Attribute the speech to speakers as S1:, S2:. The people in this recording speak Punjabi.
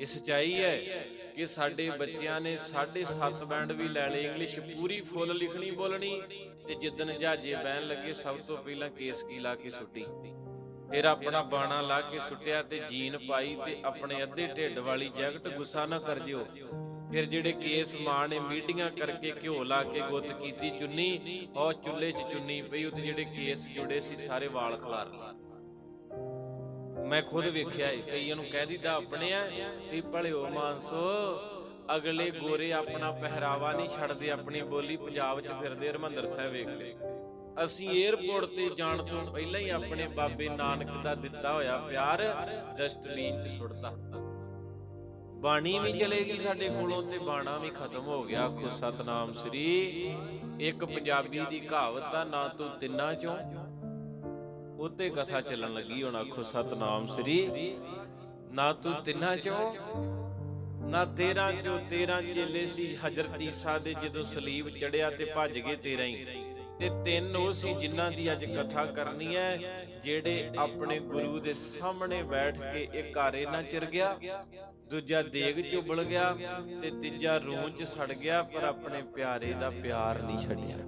S1: ਇਹ ਸਚਾਈ ਹੈ ਕਿ ਸਾਡੇ ਬੱਚਿਆਂ ਨੇ 7.5 ਬੈਂਡ ਵੀ ਲੈ ਲਏ ਇੰਗਲਿਸ਼ ਪੂਰੀ ਫੁੱਲ ਲਿਖਣੀ, ਬੋਲਣੀ ਤੇ ਜਿੱਦਣ ਜਹਾਜੇ ਬਹਿਣ ਲੱਗੇ, ਸਭ ਤੋਂ ਪਹਿਲਾਂ ਕੇਸ ਕੀ ਲਾ ਕੇ ਸੁੱਟੀ? ਫਿਰ ਆਪਣਾ ਬਾਣਾ ਲਾ ਕੇ ਸੁੱਟਿਆ ਤੇ ਜੀਨ ਪਾਈ ਤੇ ਆਪਣੇ ਅੱਧੇ ਢਿੱਡ ਵਾਲੀ ਜੈਕਟ ਗੁੱਸਾ ਨਾ ਕਰ ਜਿਓ। ਫਿਰ ਜਿਹੜੇ ਕੇਸ ਮਾਂ ਨੇ ਮੀਟਿੰਗਾਂ ਕਰਕੇ ਘਿਓ ਲਾ ਕੇ ਗੁੱਤ ਕੀਤੀ, ਚੁੰਨੀ, ਉਹ ਚੁੱਲ੍ਹੇ 'ਚ ਚੁੰਨੀ ਪਈ ਉੱਤੇ ਜਿਹੜੇ ਕੇਸ ਜੁੜੇ ਸੀ, ਸਾਰੇ ਵਾਲ ਖਲਾਰ ਲਏ। ਮੈਂ ਖੁਦ ਵੇਖਿਆ ਏ, ਕਈਆਂ ਨੂੰ ਕਹਿ ਦਿੰਦਾ ਆਪਣੇ ਆ ਵੀ ਭਲਿਓ ਮਾਨਸੋ, ਅਗਲੇ ਗੋਰੇ ਆਪਣਾ ਪਹਿਰਾਵਾ ਨਹੀਂ ਛੱਡਦੇ, ਆਪਣੀ ਬੋਲੀ ਪੰਜਾਬ 'ਚ ਫਿਰਦੇ, ਹਰਮੰਦਰ ਸਾਹਿਬ ਵੇਖ ਲੈ ਅਸੀਂ 에ਅਰਪੋਰਟ ਤੇ ਜਾਣ ਤੋਂ ਪਹਿਲਾਂ ਹੀ ਆਪਣੇ ਬਾਬੇ ਨਾਨਕ ਦਾ ਦਿੱਤਾ ਹੋਇਆ ਪਿਆਰ ਡਸਟਬੀਨ 'ਚ ਸੁੱਟਦਾ ਬਾਣੀ ਵੀ ਚਲੇਗੀ ਸਾਡੇ ਕੋਲੋਂ ਤੇ ਬਾਣਾ ਵੀ ਖਤਮ ਹੋ ਗਿਆ, ਆਖੋ ਸਤਨਾਮ ਸ੍ਰੀ। ਇੱਕ ਪੰਜਾਬੀ ਦੀ ਕਹਾਵਤ ਆ, ਨਾ ਤੂੰ ਤਿੰਨਾਂ ਚੋਂ। ਉੱਤੇ ਕਥਾ ਚੱਲਣ ਲੱਗੀ, ਹੁਣ ਆਖੋ ਸਤਨਾਮ ਸ੍ਰੀ। ਨਾ ਤੂੰ ਤਿੰਨਾਂ ਚੋਂ, ਨਾ 13 ਚੋਂ 13 ਚੇਲੇ ਸੀ ਹਜ਼ਰਤ ਈਸਾ ਦੇ ਜਦੋਂ ਸਲੀਬ ਚੜਿਆ ਤੇ ਭੱਜ ਗਏ 13 ਹੀ। ਤੇ ਤਿੰਨ ਉਹ ਸੀ ਜਿਨ੍ਹਾਂ ਦੀ ਅੱਜ ਕਥਾ ਕਰਨੀ ਹੈ, ਜਿਹੜੇ ਆਪਣੇ ਗੁਰੂ ਦੇ ਸਾਹਮਣੇ ਬੈਠ ਕੇ ਇੱਕ ਘਾਰੇ ਨਾ ਚਿਰ ਗਿਆ। ਦੂਜਾ ਦੇਗ ਚ ਉਬਲ ਗਿਆ ਤੇ ਤੀਜਾ ਰੂਹ ਚ ਸੜ ਗਿਆ, ਪਰ ਆਪਣੇ ਪਿਆਰੇ ਦਾ ਪਿਆਰ ਨਹੀਂ ਛੱਡਿਆ।